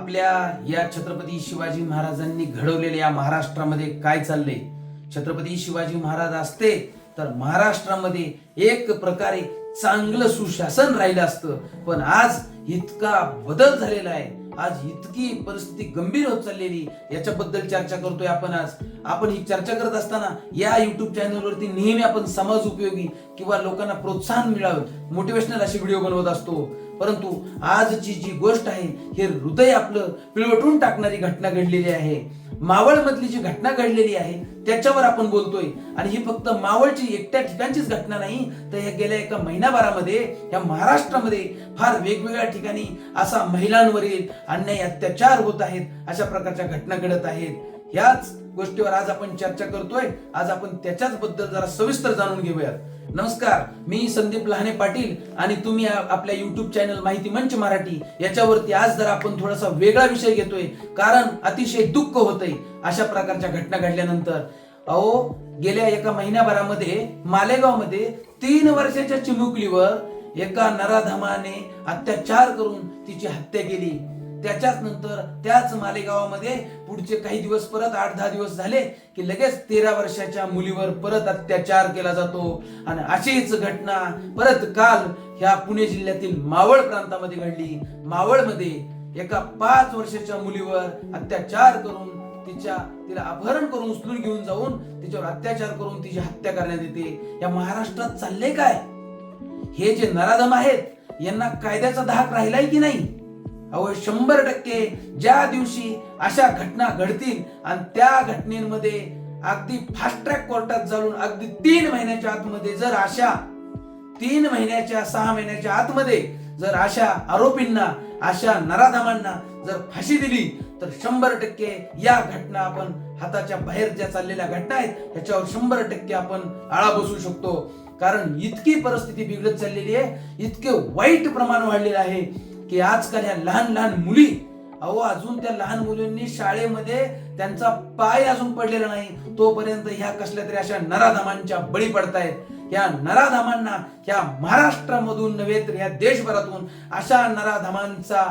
आपल्या या छत्रपती शिवाजी महाराजांनी घडवलेल्या या महाराष्ट्रामध्ये काय चाललंय? छत्रपती शिवाजी महाराज असते तर महाराष्ट्रामध्ये एक प्रकारे चांगलं सुशासन राहिलं असतं. पण आज इतका बदल झालेला आहे. आज इतकी परिस्थिती गंभीर होत चाललेली याच्याबद्दल चर्चा करतोय आपण आज. आपण ही चर्चा करत असताना या युट्यूब चॅनलवरती नेहमी आपण समाज उपयोगी किंवा लोकांना प्रोत्साहन मिळावं मोटिवेशनल अशी व्हिडिओ बनवत असतो. परंतु आजची जी गोष्ट आहे हे हृदय आपलं पिळवटून टाकणारी घटना घडलेली आहे. मावळ मधली जी घटना घडलेली आहे त्याच्यावर आपण बोलतोय. आणि ही फक्त मावळची एकट्या ठिकाणचीच घटना नाही तर या गेल्या एका महिनाभरामध्ये या महाराष्ट्रामध्ये फार वेगवेगळ्या ठिकाणी असा महिलांवरील अन्याय अत्याचार होत आहेत अशा प्रकारच्या घटना घडत आहेत. ह्याच गोष्टीवर आज आपण चर्चा करतोय. आज आपण त्याच्याच बद्दल जरा सविस्तर जाणून घेऊयात. नमस्कार मी संदीप लहाने पाटील आणि तुम्ही आपल्या युट्यूब चॅनल माहिती मंच मराठी. याच्यावरती आज जर आपण थोडासा वेगळा विषय घेतोय. कारण अतिशय दुःख होतंय अशा प्रकारच्या घटना घडल्यानंतर. अहो गेल्या एका महिन्याभरामध्ये मालेगावमध्ये तीन वर्षाच्या चिमुकलीवर एका नराधमाने अत्याचार करून तिची हत्या केली. त्याच्याच नंतर त्याच मालेगावामध्ये पुढचे काही दिवस परत आठ दहा दिवस झाले की लगेच तेरा वर्षाच्या मुलीवर परत अत्याचार केला जातो. आणि अशीच घटना परत काल ह्या पुणे जिल्ह्यातील मावळ प्रांतामध्ये घडली. मावळमध्ये एका पाच वर्षाच्या मुलीवर अत्याचार करून तिच्या तिला अपहरण करून उचलून घेऊन जाऊन तिच्यावर अत्याचार करून तिची हत्या करण्यात येते. या महाराष्ट्रात चालले काय? हे जे नराधम आहेत यांना कायद्याचा धाक राहिलाय की नाही? अहो शंभर टक्के ज्या दिवशी अशा घटना घडतील आणि त्या घटनेमध्ये अगदी फास्ट ट्रॅक कोर्टात जाऊन अगदी तीन महिन्याच्या आतमध्ये जर अशा तीन महिन्याच्या सहा महिन्याच्या आतमध्ये जर अशा आरोपींना अशा नराधामांना जर फाशी दिली तर शंभर टक्के या घटना आपण हाताच्या बाहेर ज्या चाललेल्या घटना आहेत ह्याच्यावर शंभर टक्के आपण आळा बसू शकतो. कारण इतकी परिस्थिती बिघडत चाललेली आहे इतके वाईट प्रमाण वाढलेलं आहे की आजकाल ह्या लहान लहान मुली अहो अजून त्या लहान मुलींनी शाळेमध्ये त्यांचा पाय अजून पडलेला नाही. तोपर्यंत ह्या कसल्या तरी अशा नराधामांच्या बळी पडतायत. या नराधामांना ह्या महाराष्ट्रामधून नव्हे तर ह्या देशभरातून अशा नराधामांचा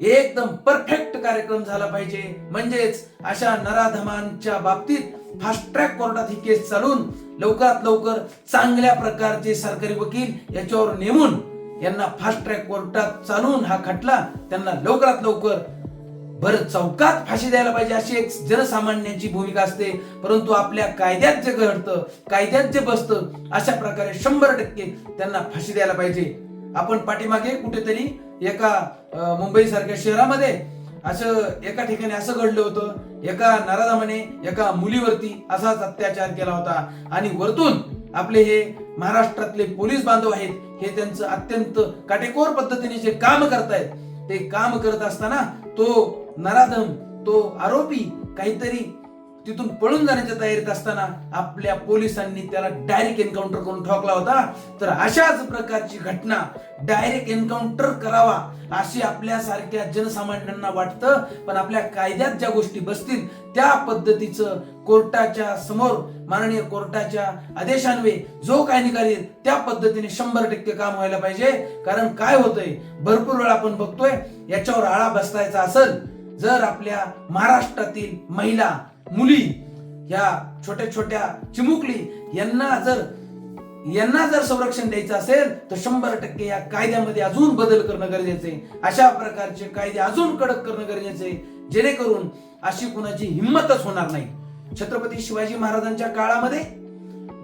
एकदम परफेक्ट कार्यक्रम झाला पाहिजे. म्हणजेच अशा नराधमांच्या बाबतीत फास्ट ट्रॅक कोर्टात ही केस चालून लवकरात लवकर चांगल्या प्रकारचे सरकारी वकील याच्यावर नेमून यांना फास्ट ट्रॅक कोर्टात चालून हा खटला त्यांना लवकरात लवकर भर चौकात फाशी द्यायला पाहिजे अशी एक जनसामान्यांची भूमिका असते. परंतु आपल्या कायद्यात जे घडतं कायद्यात जे बसतं अशा प्रकारे शंभर टक्के त्यांना फाशी द्यायला पाहिजे. आपण पाठीमागे कुठेतरी एका मुंबई सारख्या शहरामध्ये असं एका ठिकाणी असं घडलं होतं. एका नराधामाने एका मुलीवरती असाच अत्याचार केला होता. आणि वरतून आपले हे महाराष्ट्रातले पोलीस बांधव आहेत हे त्यांचं अत्यंत काटेकोर पद्धतीने जे काम करतायत ते काम करत असताना तो नराधम तो आरोपी काहीतरी तिथून पळून जाण्याच्या तयारीत असताना आपल्या पोलिसांनी त्याला डायरेक्ट एन्काउंटर करून ठोकला होता. तर अशाच प्रकारची घटना डायरेक्ट एन्काउंटर करावा अशी आपल्यासारख्या जनसामान्यांना वाटतं. पण आपल्या कायद्यात ज्या गोष्टी बसतील त्या पद्धतीचं कोर्टाच्या समोर माननीय कोर्टाच्या आदेशान्वे जो काय निकाल येईल त्या पद्धतीने शंभर टक्के काम व्हायला पाहिजे. कारण काय होतंय भरपूर वेळा आपण बघतोय याच्यावर आळा बसतायचा असेल जर आपल्या महाराष्ट्रातील महिला मुली या छोट्या छोट्या चिमुकली यांना जर यांना जर संरक्षण द्यायचं असेल तर शंभर टक्के या कायद्यामध्ये अजून बदल करणं गरजेचे अशा प्रकारचे कायदे अजून कडक करणं गरजेचे जेणेकरून अशी कुणाची हिंमतच होणार नाही. छत्रपती शिवाजी महाराजांच्या काळामध्ये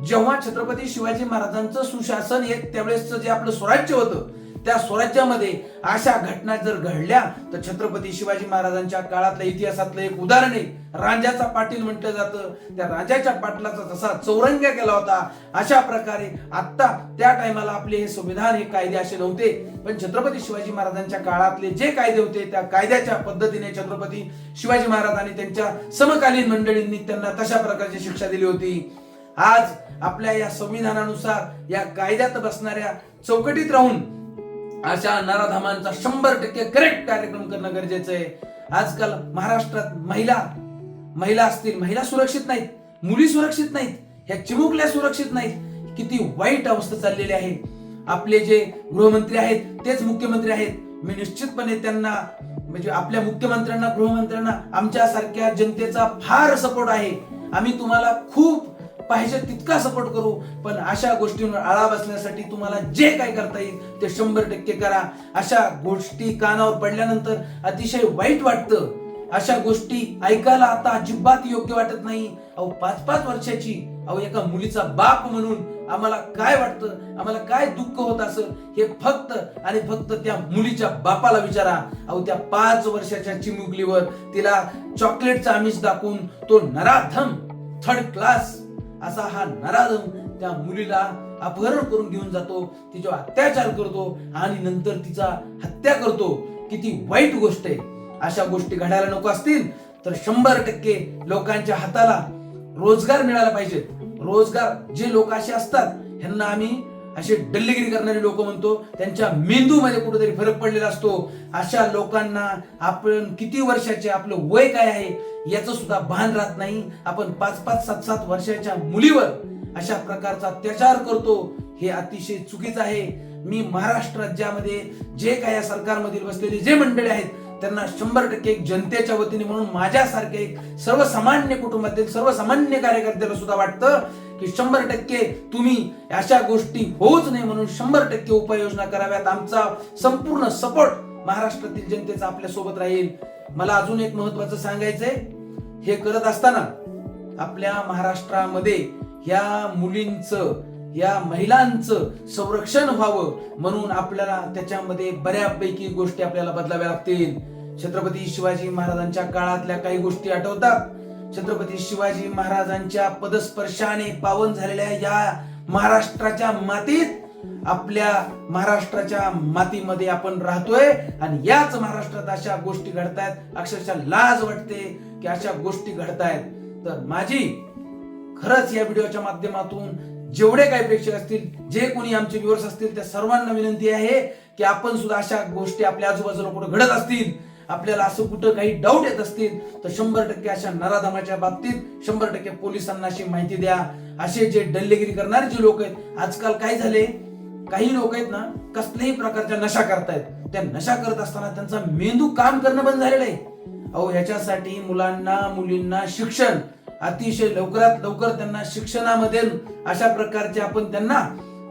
जेव्हा छत्रपती शिवाजी महाराजांचं सुशासन हे त्यावेळेस जे आपलं स्वराज्य होतं त्या स्वराज्यामध्ये अशा घटना जर घडल्या तर छत्रपती शिवाजी महाराजांच्या काळातल्या इतिहासातलं एक उदाहरण आहे. राजाचा पाटील म्हटलं जातं. त्या राजाच्या पाटलाचा जसा चौरंग्या केला होता. अशा प्रकारे आता त्या टायमाला आपले हे संविधान हे कायदे असे नव्हते. पण छत्रपती शिवाजी महाराजांच्या काळातले जे कायदे होते त्या कायद्याच्या पद्धतीने छत्रपती शिवाजी महाराज आणि त्यांच्या समकालीन मंडळींनी त्यांना तशा प्रकारची शिक्षा दिली होती. आज आपल्या या संविधानानुसार या कायद्यात बसणाऱ्या चौकटीत राहून अशा नराधामांचा शंभर टक्के करेक्ट कार्यक्रम करणं गरजेचं आहे. आजकाल महाराष्ट्रात महिला महिला असतील महिला सुरक्षित नाहीत मुली सुरक्षित नाहीत ह्या चिमुकल्या सुरक्षित नाहीत. किती वाईट अवस्था चाललेली आहे. आपले जे गृहमंत्री आहेत तेच मुख्यमंत्री आहेत. मी निश्चितपणे त्यांना म्हणजे आपल्या मुख्यमंत्र्यांना गृहमंत्र्यांना आमच्यासारख्या जनतेचा फार सपोर्ट आहे. आम्ही तुम्हाला खूप पाहिजे तितका सपोर्ट करू. पण अशा गोष्टींवर आळा बसण्यासाठी तुम्हाला जे काय करता येईल ते शंभर टक्के करा. अशा गोष्टी कानावर पडल्यानंतर अतिशय वाईट वाटतं. अशा गोष्टी ऐकायला आता अजिबात योग्य वाटत नाही. अहो पाच पाच वर्षाची अहो एका मुलीचा बाप म्हणून आम्हाला काय वाटतं? आम्हाला काय दुःख होत असं? हे फक्त आणि फक्त त्या मुलीच्या बापाला विचारा. अहो त्या पाच वर्षाच्या चिमुकलीवर तिला चॉकलेटचा आमिष दाखवून तो नराधम थर्ड क्लास असा हा नराधम त्या मुलीला अपहरण करून घेऊन जातो. तिच्यावर अत्याचार करतो आणि नंतर तिचा हत्या करतो. किती वाईट गोष्ट आहे. अशा गोष्टी घडायला नको असतील तर शंभर टक्के लोकांच्या हाताला रोजगार मिळाला पाहिजे रोजगार जे लोक असे असतात ह्यांना आम्ही असे डल्लेगिरी करणारे लोक म्हणतो त्यांच्या मेंदूमध्ये कुठेतरी फरक पडलेला असतो. अशा लोकांना आपण किती वर्षाचे आपलं वय काय आहे याचं सुद्धा भान राहत नाही. आपण पाच पाच सात सात वर्षाच्या मुलीवर अशा प्रकारचा अत्याचार करतो हे अतिशय चुकीचं आहे. मी महाराष्ट्र राज्यामध्ये जे काय या सरकारमधील बसलेले जे मंडळी आहेत त्यांना शंभर टक्के एक जनतेच्या वतीने म्हणून माझ्यासारखे एक सर्वसामान्य कुटुंबातील सर्वसामान्य कार्यकर्त्याला सुद्धा वाटतं की शंभर टक्के तुम्ही अशा गोष्टी होऊच नाही म्हणून शंभर टक्के उपाययोजना कराव्यात. आमचा संपूर्ण सपोर्ट महाराष्ट्रातील जनतेचा आपल्यासोबत राहील. मला अजून एक महत्वाचं सांगायचंय. हे करत असताना आपल्या महाराष्ट्रामध्ये ह्या मुलींचं या महिलांचं संरक्षण व्हावं म्हणून आपल्याला त्याच्यामध्ये बऱ्यापैकी गोष्टी आपल्याला बदलाव्या लागतील. छत्रपती शिवाजी महाराजांच्या काळातल्या काही गोष्टी आठवतात. छत्रपती शिवाजी महाराजांच्या पदस्पर्शाने पावन झालेल्या या महाराष्ट्राच्या मातीत आपल्या महाराष्ट्राच्या मातीमध्ये आपण राहतोय आणि याच महाराष्ट्रात अशा गोष्टी घडतायत. अक्षरशः लाज वाटते की अशा गोष्टी घडतायत. तर माझी खरंच या व्हिडिओच्या माध्यमातून जेवढे काही प्रेक्षक असतील जे कोणी आमचे व्ह्युअर्स असतील त्या सर्वांना विनंती आहे की आपण सुद्धा अशा गोष्टी आपल्या आजूबाजूला कुठे घडत असतील आपल्याला असं कुठं काही डाऊट येत असतील तर शंभर टक्के अशा नराधमाच्या बाबतीत शंभर टक्के पोलिसांना अशी माहिती द्या. असे जे डल्लेगिरी करणारे जे लोक आहेत आजकाल काय झाले? काही लोक आहेत ना कसल्याही प्रकारच्या नशा करतायत. त्या नशा करत असताना त्यांचा मेंदू काम करणं बंद झालेलं आहे. अहो ह्याच्यासाठी मुलांना मुलींना शिक्षण अतिशय लवकरात लवकर त्यांना शिक्षणामध्ये अशा प्रकारचे आपण त्यांना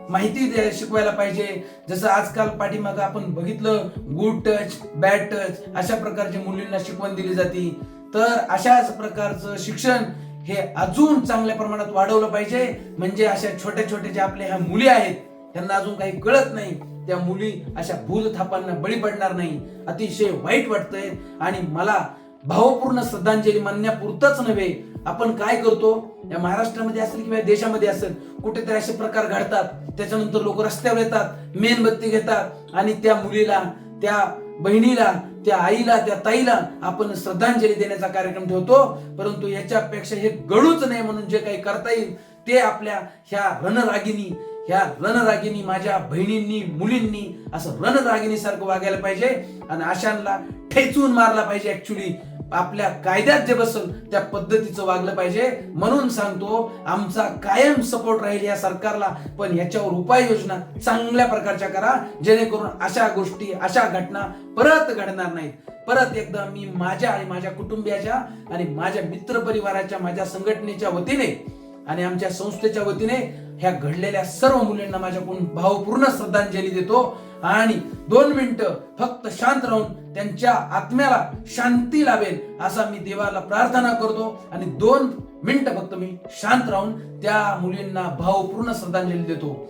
माहिती द्या- शिकवायला पाहिजे. जसं आजकाल पाठीमाग आपण बघितलं गुड टच बॅड टच अशा प्रकारचे मुलींना शिकवण दिली जाते. तर अशाच प्रकारचं शिक्षण हे अजून चांगल्या प्रमाणात वाढवलं पाहिजे. म्हणजे अशा छोट्या छोट्या ज्या आपल्या ह्या मुली आहेत त्यांना अजून काही कळत नाही. त्या मुली अशा भूल थापांना बळी पडणार नाही. अतिशय वाईट वाटतंय. आणि मला भावपूर्ण श्रद्धांजली मानण्यापुरतच नव्हे आपण काय करतो? या महाराष्ट्रामध्ये असेल किंवा देशामध्ये असेल कुठेतरी असे प्रकार घडतात. त्याच्यानंतर लोक रस्त्यावर येतात मेणबत्ती घेतात आणि त्या मुलीला त्या बहिणीला त्या आईला त्या ताईला आपण श्रद्धांजली देण्याचा कार्यक्रम ठेवतो. परंतु याच्यापेक्षा हे गळूच नाही म्हणून जे काही करता येईल ते आपल्या ह्या रणरागिनी ह्या रणरागिनी माझ्या बहिणींनी मुलींनी असं रणरागिनी सारखं वागायला पाहिजे आणि अशांना ठेचून मारला पाहिजे ऍक्च्युली आपल्या कायद्यात जे बसून त्या पद्धतीचं वागलं पाहिजे म्हणून सांगतो आमचा कायम सपोर्ट राहील या सरकारला पण याच्यावर उपाययोजना चांगल्या प्रकारच्या करा जेणेकरून अशा गोष्टी अशा घटना परत घडणार नाहीत. परत एकदा मी माझ्या आणि माझ्या कुटुंबियाच्या आणि माझ्या मित्र परिवाराच्या माझ्या संघटनेच्या वतीने आणि आमच्या संस्थेच्या वतीने ह्या घडलेल्या सर्व मुलींना माझ्याकडून भावपूर्ण श्रद्धांजली देतो. आणि दोन मिनिटं फक्त शांत राहून त्यांच्या आत्म्याला शांती लावेल असा मी देवाला प्रार्थना करतो. आणि दोन मिनिटं फक्त मी शांत राहून त्या मुलींना भावपूर्ण श्रद्धांजली देतो.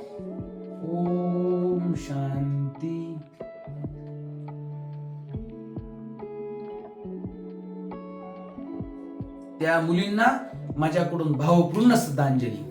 ओम शांती. त्या मुलींना माझ्याकडून भावपूर्ण श्रद्धांजली.